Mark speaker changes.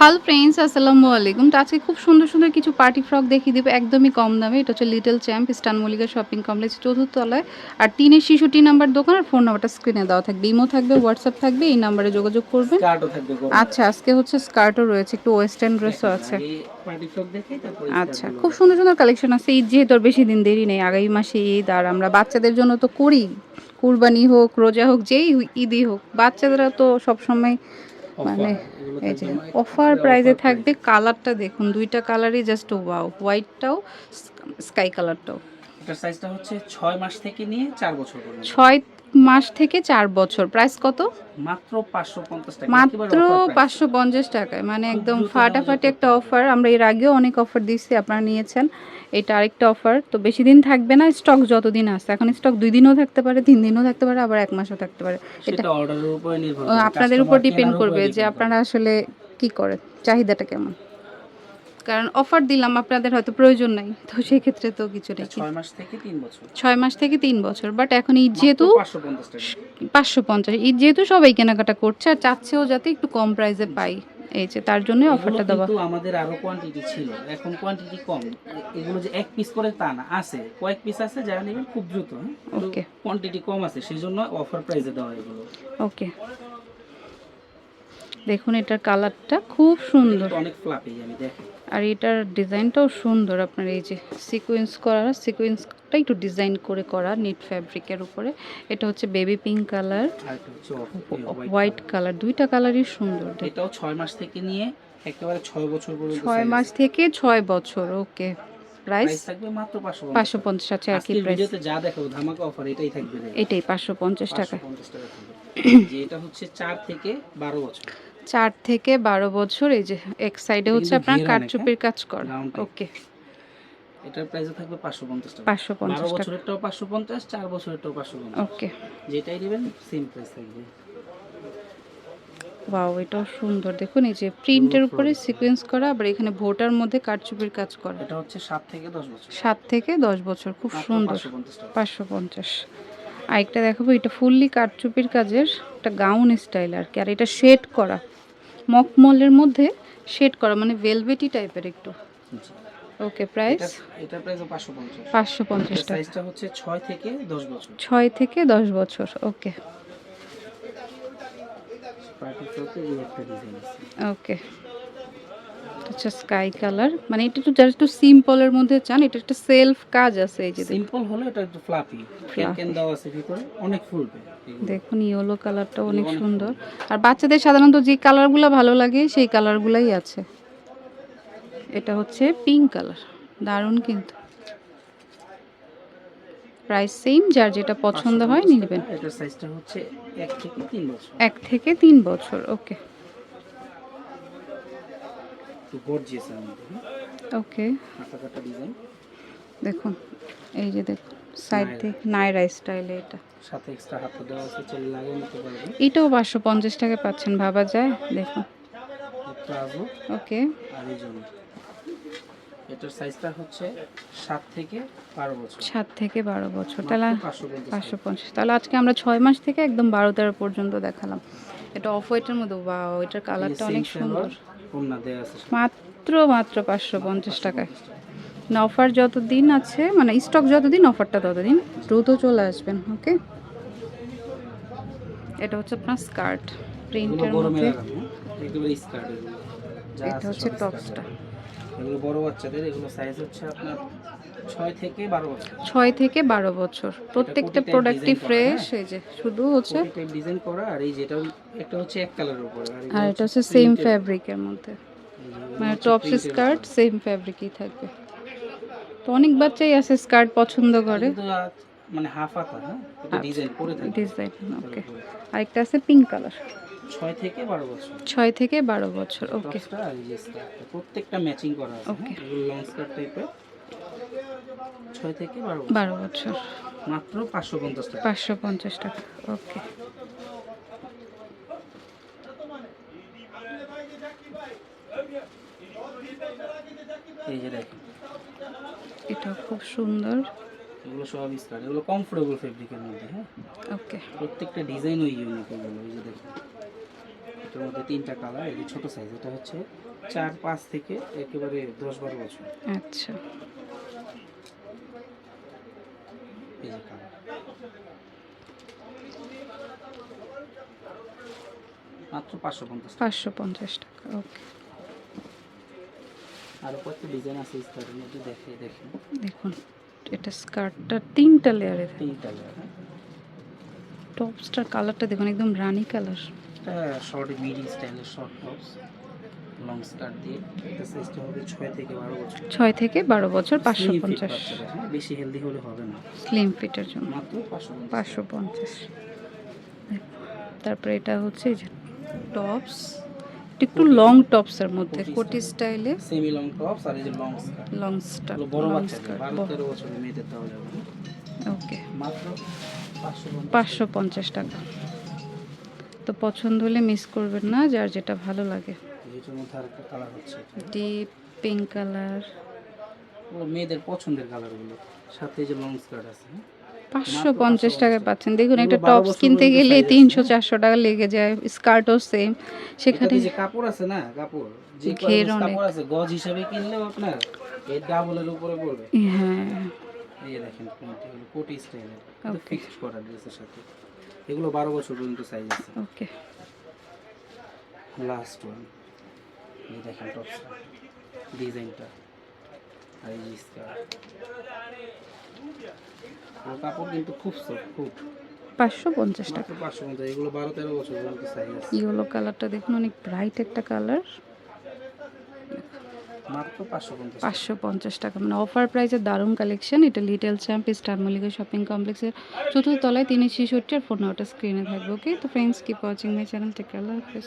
Speaker 1: Hello friends আসসালামু আলাইকুম। তো আজকে খুব সুন্দর সুন্দর কিছু পার্টি ফ্রক দেখিয়ে দেবো একদমই কম দামে। এটা হচ্ছে লিটল চ্যাম্প স্টান মল্লিকা শপিং কমপ্লেক্স চতুর্থ তলায়। আর টিনের শিশুটি নাম্বার দোকান আর ফোন নাম্বারটা স্ক্রিনে দেওয়া থাকবে। ইমো থাকবে হোয়াটসঅ্যাপ থাকবে এই নাম্বারে যোগাযোগ করবেন
Speaker 2: গরম।
Speaker 1: আচ্ছা আজকে হচ্ছে স্কার্টও রয়েছে একটু ওয়েস্টার্ন ড্রেসও আছে। আচ্ছা খুব সুন্দর সুন্দর কালেকশন আছে। ঈদ যেহেতু আর বেশি দিন দেরি নেই আগামী মাসে ঈদ আর আমরা বাচ্চাদের জন্য তো করি। কুরবানি হোক রোজা হোক যেই ঈদই হোক বাচ্চাদেরা তো সবসময় মানে এই যে অফার প্রাইজে থাকবে কালারটা দেখুন দুইটা কালারই জাস্ট ওয়াও হোয়াইটটাও স্কাই কালারটাও
Speaker 2: এটার সাইজটা হচ্ছে 6 মাস থেকে নিয়ে 4 বছর পর্যন্ত।
Speaker 1: ছয় মাস থেকে চার বছর। প্রাইস কত?
Speaker 2: মাত্র 550
Speaker 1: মাত্র পাঁচশো পঞ্চাশ টাকায়। মানে একদম ফাটাফাটি একটা অফার আমরা এর আগেও অনেক অফার দিচ্ছি আপনারা নিয়েছেন। এটা আরেকটা অফার তো বেশি দিন থাকবে না স্টক যতদিন আসছে। এখন স্টক দুই দিনও থাকতে পারে তিন দিনও থাকতে পারে আবার এক মাসও থাকতে পারে। এটা আপনাদের উপর ডিপেন্ড করবে যে আপনারা আসলে কি করেন চাহিদাটা কেমন? কারণ অফার দিলাম আপনাদের হয়তো প্রয়োজন নাই। তো সেই ক্ষেত্রে তো কিছু নেই।
Speaker 2: 6 মাস থেকে 3 বছর।
Speaker 1: ছয় মাস থেকে তিন বছর বাট এখন ঈদ যেহেতু
Speaker 2: 550
Speaker 1: পাঁচশো পঞ্চাশ ঈদ যেহেতু সবাই কেনাকাটা করছে আর চাচ্ছেও যাতে একটু কম প্রাইসে পাই এই যে তার জন্য অফারটা দেওয়া।
Speaker 2: কিন্তু আমাদের আরও কোয়ান্টিটি ছিল এখন কোয়ান্টিটি কম। এগুলো যে এক পিস করে তা না আছে। কয়েক পিস আছে যারা নেবেন খুব দ্রুত।
Speaker 1: Okay.
Speaker 2: কোয়ান্টিটি কম আছে সেই জন্য অফার প্রাইসে দেওয়া এগুলো।
Speaker 1: ওকে দেখুন এটার কালারটা খুব সুন্দর।
Speaker 2: অনেক
Speaker 1: আর এটার ডিজাইনটাও সুন্দর আপনার এই যে সিকোয়েন্স করা সিকোয়েন্সটা একটু ডিজাইন করে করা নিট ফ্যাব্রিকের উপরে। এটা হচ্ছে baby pink colour white colour দুইটা কালারই সুন্দর।
Speaker 2: এটাও ছয় মাস থেকে নিয়ে একেবারে ছয় বছর পর্যন্ত
Speaker 1: ছয় মাস থেকে ছয় বছর ওকে। প্রাইস
Speaker 2: থাকবে মাত্র
Speaker 1: পঞ্চাশ। আছে আর কি প্রাইস
Speaker 2: ভিডিওতে যা দেখাবো ধামাকা অফার এটাই থাকবে।
Speaker 1: এটাই পাঁচশো পঞ্চাশ টাকা।
Speaker 2: 550 টাকা। থাকবে যে এটা হচ্ছে চার থেকে বারো বছর।
Speaker 1: চার থেকে বারো বছর এই যে এক সাইডে হচ্ছে আপনার কারচুপির কাজ করা। ওকে
Speaker 2: এটার প্রাইস থাকবে পাঁচশো পঞ্চাশ টাকা।
Speaker 1: পাঁচশো
Speaker 2: বারো
Speaker 1: পঞ্চাশ টাকা।
Speaker 2: বছরেরটাও পাঁচশো পঞ্চাশ চার বছরেরটাও পাঁচশো পঞ্চাশ।
Speaker 1: ওকে
Speaker 2: যেটাই নেবেন সেম প্রাইস থাকবে।
Speaker 1: ওয়াও এটাও সুন্দর। দেখুন এই যে প্রিন্টের উপরে সিকোয়েন্স করা আবার এখানে ভোটার মধ্যে কারচুপির কাজ করা।
Speaker 2: এটা হচ্ছে সাত থেকে দশ বছর।
Speaker 1: সাত থেকে দশ বছর খুব সুন্দর।
Speaker 2: 550 টাকা।
Speaker 1: পাঁচশো পঞ্চাশ। আরেকটা দেখাবো এটা ফুললি কারচুপির কাজের একটা গাউন স্টাইল আর কি আর এটা শেড করা। মকমলের মধ্যে শেড করা মানে ভেলভেটি টাইপের একটু। ওকে প্রাইস
Speaker 2: এটা- প্রাইস পাঁচশো পঞ্চাশ।
Speaker 1: পাঁচশো পঞ্চাশ টাকা।
Speaker 2: সাইজটা হচ্ছে ছয় থেকে দশ বছর।
Speaker 1: ছয় থেকে দশ বছর ওকে
Speaker 2: পার্টি ফ্রকে এই একটা ডিজাইন আছে।
Speaker 1: ওকে আচ্ছা স্কাই কালার মানে এটা একটু যারা একটু সিম্পলের মধ্যে চান এটা একটা সেলফ কাজ আছে এই যে।
Speaker 2: সিম্পল হলে এটা একটু ফ্লাপি ক্যান দেওয়া আছে ভিতরে অনেক ফুলবে
Speaker 1: দেখুন ইয়েলো কালারটা অনেক সুন্দর। আর বাচ্চাদের সাধারণত যে কালারগুলো ভালো লাগে সেই কালারগুলাই আছে। এটা হচ্ছে পিঙ্ক কালার দারুণ কিন্তু। প্রাইস সেম যার যেটা পছন্দ হয়
Speaker 2: 550
Speaker 1: নেবেন।
Speaker 2: এটার সাইজটা হচ্ছে এক থেকে তিন বছর।
Speaker 1: এক থেকে তিন বছর ওকে
Speaker 2: একটু গর্জিয়াস এর মধ্যে?
Speaker 1: ওকে
Speaker 2: কাটা কাটা ডিজাইন
Speaker 1: দেখুন এই যে দেখুন সাইড থেকে নাইরা স্টাইলে এটা।
Speaker 2: সাথে এক্সট্রা হাতে দেওয়া আছে চাইলে লাগিয়ে নিতে পারবেন।
Speaker 1: এটাও পাঁচশো পঞ্চাশ টাকা পাচ্ছেন ভাবা যায় দেখুন।
Speaker 2: প্লাজো
Speaker 1: ওকে
Speaker 2: আর এই জন্য। এটার সাইজটা হচ্ছে সাত থেকে বারো বছর।
Speaker 1: সাত থেকে বারো বছর। তাহলে
Speaker 2: পাঁচশো পঞ্চাশ
Speaker 1: পাঁচশো পঞ্চাশ। তাহলে আজকে আমরা ছয় মাস থেকে একদম বারো তেরো পর্যন্ত দেখালাম। এটা অফ হোয়াইটের মধ্যে বা এটার কালারটা অনেক সুন্দর। মাত্র মাত্র পাঁচশো পঞ্চাশ টাকায়। অফার যতদিন আছে মানে স্টক যতদিন অফারটা ততদিন দ্রুত চলে আসবেন ওকে এটা হচ্ছে আপনার স্কার্ট প্রিন্টের মধ্যে। এটা হচ্ছে টপসটা
Speaker 2: এগুলো বড় বাচ্চাদের এগুলো সাইজ হচ্ছে আপনার ছয় থেকে বারো বছর।
Speaker 1: প্রত্যেকটা প্রোডাক্টই ফ্রেশ? এই যে শুধু হচ্ছে
Speaker 2: ডিজাইন করা আর এই যেটা একটা হচ্ছে এক কালারের উপরে আর
Speaker 1: এটা হচ্ছে সেম ফ্যাব্রিকের মধ্যে। মানে টপস স্কার্ট সেম ফ্যাব্রিকই থাকবে। তো অনেক বাচ্চাই আছে স্কার্ট পছন্দ করে।
Speaker 2: মানে হাফ হাতা হ্যাঁ? ডিজাইন করে থাকে।
Speaker 1: ডিজাইন ওকে আরেকটা আছে পিঙ্ক কালার
Speaker 2: ছয় থেকে বারো বছর।
Speaker 1: ছয় থেকে বারো বছর ওকে
Speaker 2: প্রত্যেকটা ম্যাচিং করা আছে? লং স্কার্ট টাইপের ছয় থেকে বারো বছর।
Speaker 1: বারো বছর।
Speaker 2: মাত্র পাঁচশো পঞ্চাশ টাকা।
Speaker 1: পাঁচশো পঞ্চাশ টাকা ওকে।
Speaker 2: এই যে দেখেন।
Speaker 1: এটা খুব সুন্দর।
Speaker 2: এগুলো সব স্কার্ট এগুলো কমফোর্টেবল ফেব্রিকের মধ্যে হ্যাঁ?
Speaker 1: ওকে।
Speaker 2: প্রত্যেকটা ডিজাইনও ইউনিক এগুলো এই যে দেখুন। এটার মধ্যে তিনটা কালার এই ছোট সাইজ এটা হচ্ছে চার পাঁচ থেকে একেবারে দশ বারো বছর।
Speaker 1: আচ্ছা।
Speaker 2: মাত্র পাঁচশো পঞ্চাশ
Speaker 1: পাঁচশো পঞ্চাশ টাকা ওকে।
Speaker 2: আর কয়েকটা ডিজাইন আছে স্কার্টের মধ্যে দেখে দেখেন
Speaker 1: দেখুন এটা স্কার্টটা তিনটা লেয়ারে
Speaker 2: তিনটা হ্যাঁ।
Speaker 1: টপসটার কালারটা দেখুন একদম রানি কালার
Speaker 2: শর্ট মিডি স্টাইলের শর্ট টপস লং স্কার্ট দিয়ে এটা সাইজটা হবে ছয় থেকে বারো বছর।
Speaker 1: ছয় থেকে বারো বছর পাঁচশো পঞ্চাশ।
Speaker 2: হ্যাঁ বেশি হেলদি হলে হবে না।
Speaker 1: স্লিম ফিটের জন্য।
Speaker 2: মাত্র পাঁচশো পঞ্চাশ।
Speaker 1: তারপরে এটা হচ্ছে টপস একটু লং টপসের মধ্যে
Speaker 2: কোটি
Speaker 1: স্টাইলে
Speaker 2: সেমি লং টপস আর এই যে লং
Speaker 1: লং স্টার
Speaker 2: বড়
Speaker 1: স্কার্ট
Speaker 2: বারো তেরো বছরের মেয়েদের যাবে
Speaker 1: ওকে।
Speaker 2: মাত্র পাঁচশো পঞ্চাশ।
Speaker 1: পাঁচশো পঞ্চাশ টাকা। তো পছন্দ হলে মিস করবেন না যার যেটা ভালো লাগে।
Speaker 2: এটার মধ্যে আরেকটা কালার হচ্ছে
Speaker 1: ডিপ পিঙ্ক কালার
Speaker 2: মেয়েদের পছন্দের কালারগুলো সাথে যে লং স্কার্ট আছে হ্যাঁ?
Speaker 1: পাঁচশো পঞ্চাশ টাকায় পাচ্ছেন। দেখুন একটা টপস কিনতে গেলে তিনশো চারশো টাকা লেগে যায়। স্কার্টও সেম সেখানে
Speaker 2: যে কাপড় আছে না? কাপড়। যে কাপড় আছে গজ হিসাবে কিনলেও আপনার এই ডাবলের উপরে পড়বে।
Speaker 1: হ্যাঁ।
Speaker 2: এই দেখেন প্রিন্ট এগুলো কোটি স্টাইলের ফিক্সড করা ড্রেসের সাথে। এগুলো বারো বছর পর্যন্ত সাইজ আছে।
Speaker 1: ওকে
Speaker 2: লাস্ট ওয়ান এই দেখেন ডিজাইনটা আর এই কাপড় কিন্তু খুব সফট খুব।
Speaker 1: পাঁচশো পঞ্চাশ টাকা।
Speaker 2: পাঁচশো পঞ্চাশ এগুলো বারো তেরো বছর পর্যন্ত সাইজ আছে।
Speaker 1: ইয়েলো কালারটা দেখুন অনেক ব্রাইট একটা কালার। পাঁচশো পঞ্চাশ টাকা। মানে অফার প্রাইসের দারুণ কালেকশন এটা little champ star Mallika shopping কমপ্লেক্সের চতুর্থ তলায় তিনশো ছেষট্টি আর ফোন নাম্বারটা স্ক্রিনে থাকবে ওকে তো friends keep watching my channel take আল্লাহ হাফেজ